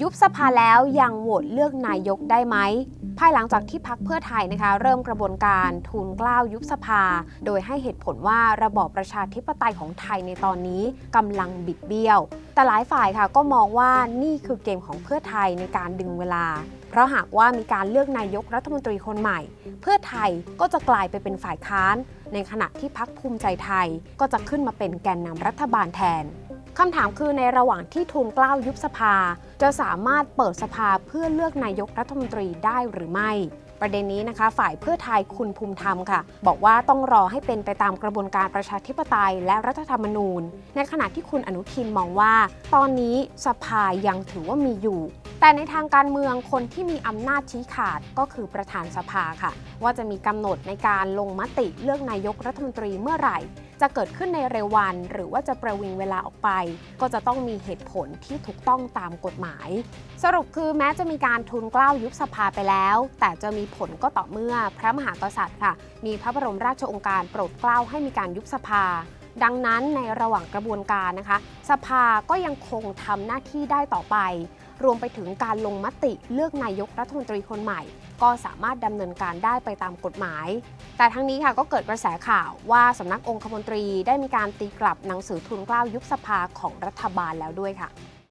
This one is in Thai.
ยุบสภาแล้วยังโหวตเลือกนายกได้ไหม ภายหลังจากที่พักเพื่อไทยนะคะ เริ่มกระบวนการทูลกล้าวยุบสภา โดยให้เหตุผลว่าระบอบประชาธิปไตยของไทยในตอนนี้กำลังบิดเบี้ยว แต่หลายฝ่ายค่ะก็มองว่านี่คือเกมของเพื่อไทยในการดึงเวลา เพราะหากว่ามีการเลือกนายกรัฐมนตรีคนใหม่ เพื่อไทยก็จะกลายไปเป็นฝ่ายค้าน ในขณะที่พักภูมิใจไทยก็จะขึ้นมาเป็นแกนนำรัฐบาลแทน คำถามคือในระหว่างที่ทูลกล้าวยุบสภา จะสามารถเปิดสภาเพื่อเลือกนายกรัฐมนตรีได้หรือไม่ ประเด็นนี้นะคะ ฝ่ายเพื่อไทยคุณภูมิธรรมค่ะ บอกว่าต้องรอให้เป็นไปตามกระบวนการประชาธิปไตยและรัฐธรรมนูญ ในขณะที่คุณอนุทินมองว่า ตอนนี้สภายังถือว่ามีอยู่ แต่ในทางการเมืองคนที่มีอำนาจชี้ขาดก็คือประธานสภาค่ะ ว่าจะมีกำหนดในการลงมติเลือกนายกรัฐมนตรีเมื่อไหร่ จะเกิดขึ้นในเร็ววัน หรือว่าจะประวิงเวลาออกไป ก็จะต้องมีเหตุผลที่ถูกต้องตามกฎหมาย สรุปคือแม้จะมีการทุนกล้าวยุบสภาไปแล้ว แต่จะมีผลก็ต่อเมื่อพระมหากษัตริย์ค่ะ มีพระบรมราชโองการโปรดเกล้าให้มีการยุบสภา ดังนั้นในระหว่างกระบวนการนะคะ สภาก็ยังคงทำหน้าที่ได้ต่อไป รวมไปถึงการลงมติเลือกนายกรัฐมนตรีคนใหม่ ก็สามารถดำเนินการได้ไปตามกฎหมาย แต่ทั้งนี้ค่ะก็เกิดกระแสข่าวว่าสำนักองคมนตรีได้มีการตีกลับหนังสือทุนกล้าวยุบสภาของรัฐบาลแล้วด้วยค่ะ